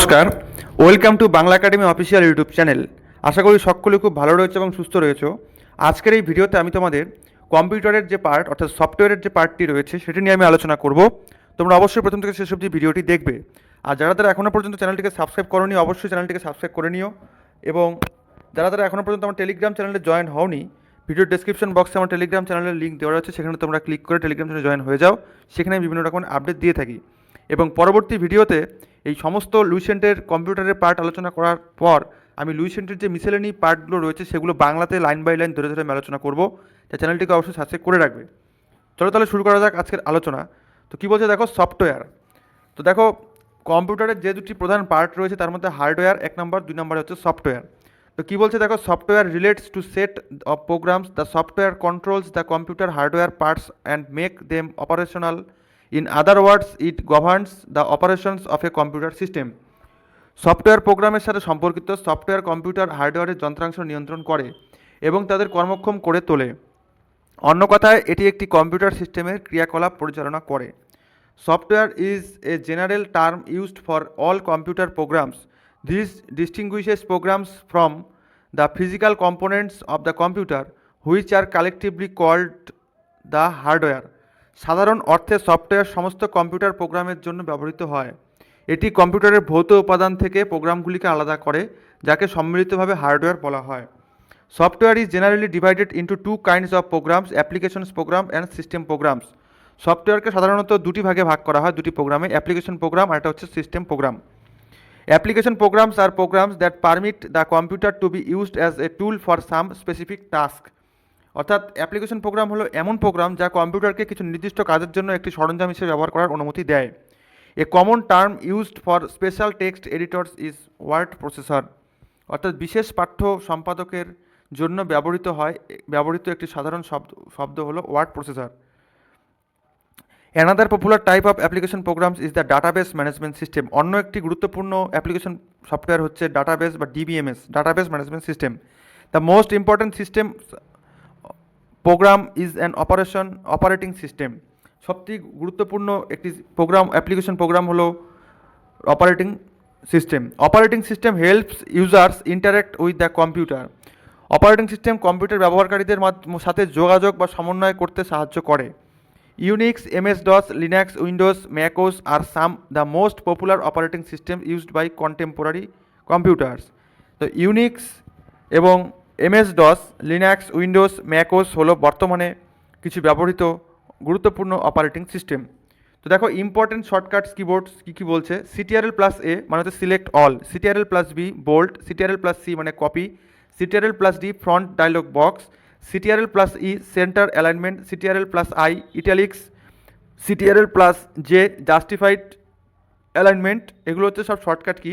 নমস্কার। Welcome to Bangla academy official YouTube channel. আশা করি সকলে খুব ভালো রয়েছে এবং সুস্থ রয়েছে। আজকের এই ভিডিওতে আমি তোমাদের কম্পিউটারের যে পার্ট, অর্থাৎ সফটওয়্যারের যে পার্টটি রয়েছে, সেটি নিয়ে আমি আলোচনা করব। তোমরা অবশ্যই প্রথম থেকে শেষ অবধি ভিডিওটি দেখবে। আর যারা তারা এখনও পর্যন্ত চ্যানেলটিকে সাবস্ক্রাইব করনি, অবশ্যই চ্যানেলটিকে সাবস্ক্রাইব করে নিও। এবং যারা তারা এখনও পর্যন্ত আমার টেলিগ্রাম চ্যানেলে জয়েন হওনি, ভিডিওর ডেসক্রিপশন বক্সে আমার টেলিগ্রাম চ্যানেলের লিঙ্ক দেওয়া রয়েছে, সেখানে তোমরা ক্লিক করে টেলিগ্রাম চ্যানেলে জয়েন হয়ে যাও। সেখানে আমি বিভিন্ন রকম আপডেট দিয়ে থাকি। এবং পরবর্তী ভিডিওতে এই সমস্ত লুইসেন্টের কম্পিউটারের পার্ট আলোচনা করার পর আমি লুইসেন্টের যে মিসেলেনি পার্টগুলো রয়েছে সেগুলো বাংলাতে লাইন বাই লাইন ধরে ধরে আমি আলোচনা করব। তাই চ্যানেলটিকে অবশ্যই সাবস্ক্রাইব করে রাখবে। চলো তাহলে শুরু করা যাক আজকের আলোচনা। তো কী বলছে দেখো? সফটওয়্যার তো দেখো, কম্পিউটারের যে দুটি প্রধান পার্ট রয়েছে তার মধ্যে হার্ডওয়্যার এক নম্বর দুই নম্বরে হচ্ছে সফটওয়্যার তো কী বলছে দেখো? Software relates to set of programs the software controls the computer hardware parts and make them operational in other words it governs the operations of a computer system software প্রোগ্রামের সাথে সম্পর্কিত সফটওয়্যার কম্পিউটার হার্ডওয়্যারের যন্ত্রাংশ নিয়ন্ত্রণ করে এবং তাদের কর্মক্ষম করে তোলে। অন্য কথায়, এটি একটি কম্পিউটার সিস্টেমের ক্রিয়াকলাপ পরিচালনা করে। Software is a general term used for all computer programs this distinguishes programs from the physical components of the computer which are collectively called the hardware সাধারণ অর্থে সফটওয়্যার সমস্ত কম্পিউটার প্রোগ্রামের জন্য ব্যবহৃত হয়। এটি কম্পিউটারের ভৌত উপাদান থেকে প্রোগ্রামগুলিকে আলাদা করে, যাকে সম্মিলিতভাবে হার্ডওয়্যার বলা হয়। Software is generally divided into two kinds of programs applications program and system programs সফটওয়্যারকে সাধারণত দুটি ভাগে ভাগ করা হয়, দুটি প্রোগ্রামে অ্যাপ্লিকেশন প্রোগ্রাম আর একটা হচ্ছে system program application programs are programs that permit the computer to be used as a tool for some specific task অর্থাৎ অ্যাপ্লিকেশন প্রোগ্রাম হলো এমন প্রোগ্রাম যা কম্পিউটারকে কিছু নির্দিষ্ট কাজের জন্য একটি সরঞ্জাম হিসেবে ব্যবহার করার অনুমতি দেয়। A common term used for special text editors is word processor অর্থাৎ বিশেষ পাঠ্য সম্পাদকের জন্য ব্যবহৃত হয়, ব্যবহৃত একটি সাধারণ শব্দ শব্দ হলো word processor another popular type of application programs is the database management system অন্য একটি গুরুত্বপূর্ণ অ্যাপ্লিকেশন সফটওয়্যার হচ্ছে ডাটাবেস বা DBMS database management system the most important system program is an operation operating system সবথেকে গুরুত্বপূর্ণ একটি প্রোগ্রাম অ্যাপ্লিকেশন প্রোগ্রাম হলো operating system operating system helps users interact with the computer operating system computer ব্যবহারকারীদের সাথে যোগাযোগ বা সমন্বয় করতে সাহায্য করে। Unix MS DOS Linux Windows macOS are some the most popular operating system used by contemporary computers তো ইউনিক্স এবং MS DOS Linux Windows macOS হলো বর্তমানে কিছু ব্যবহৃত গুরুত্বপূর্ণ অপারেটিং সিস্টেম তো দেখো ইম্পর্টেন্ট শর্টকাটস কিবোর্ডস কী কী বলছে? সিটিআরএল প্লাস এ মানে হচ্ছে select all CTRL plus B bold CTRL plus C মানে copy CTRL plus D front dialog box CTRL plus E centre alignment CTRL plus I italics CTRL plus J justified alignment এগুলো হচ্ছে সব shortcut কি?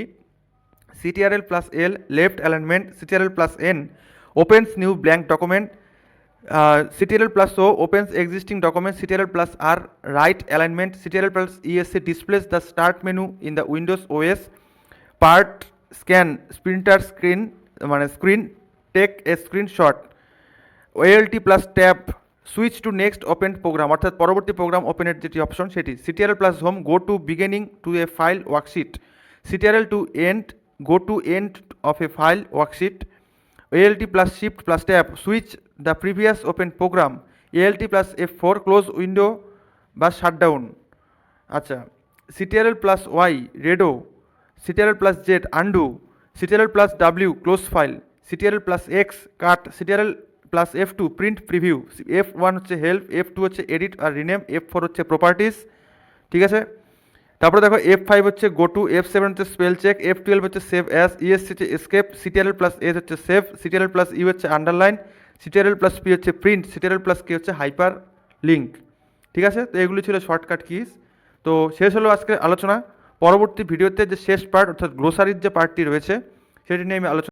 CTRL plus L left alignment CTRL plus N opens new blank document CTRL plus O opens existing document CTRL plus R right alignment CTRL plus ESC displays the start menu in the Windows OS part scan printer screen মানে screen take a screenshot ALT plus tab switch to next open program অর্থাৎ পরবর্তী program ওপেনের যেটি option সেটি CTRL plus home go to beginning to a file worksheet CTRL to end go to end of a file worksheet ALT plus shift plus tab switch the previous open program ALT plus F4 close window বা shutdown আচ্ছা CTRL plus Y redo CTRL plus Z undo CTRL plus W close file CTRL plus X cut CTRL plus F2 print preview F1 হচ্ছে help F2 হচ্ছে edit আর rename F4 হচ্ছে properties ঠিক আছে তারপরে দেখো F five হচ্ছে go to F seven হচ্ছে spell check F twelve হচ্ছে save as E S escape CTRL plus S হচ্ছে সেভ সিটিআরএল প্লাস ইউ হচ্ছে আন্ডারলাইন সিটিআরএল প্লাস পি হচ্ছে প্রিন্ট সিটিআরএল প্লাস কে হচ্ছে হাইপার লিঙ্ক ঠিক আছে? তো এগুলি ছিল শর্টকাট কিস তো শেষ হলো আজকের আলোচনা। পরবর্তী ভিডিওতে যে শেষ পার্ট অর্থাৎ গ্রোসারির যে পার্টটি রয়েছে, সেটি নিয়ে আমি আলোচনা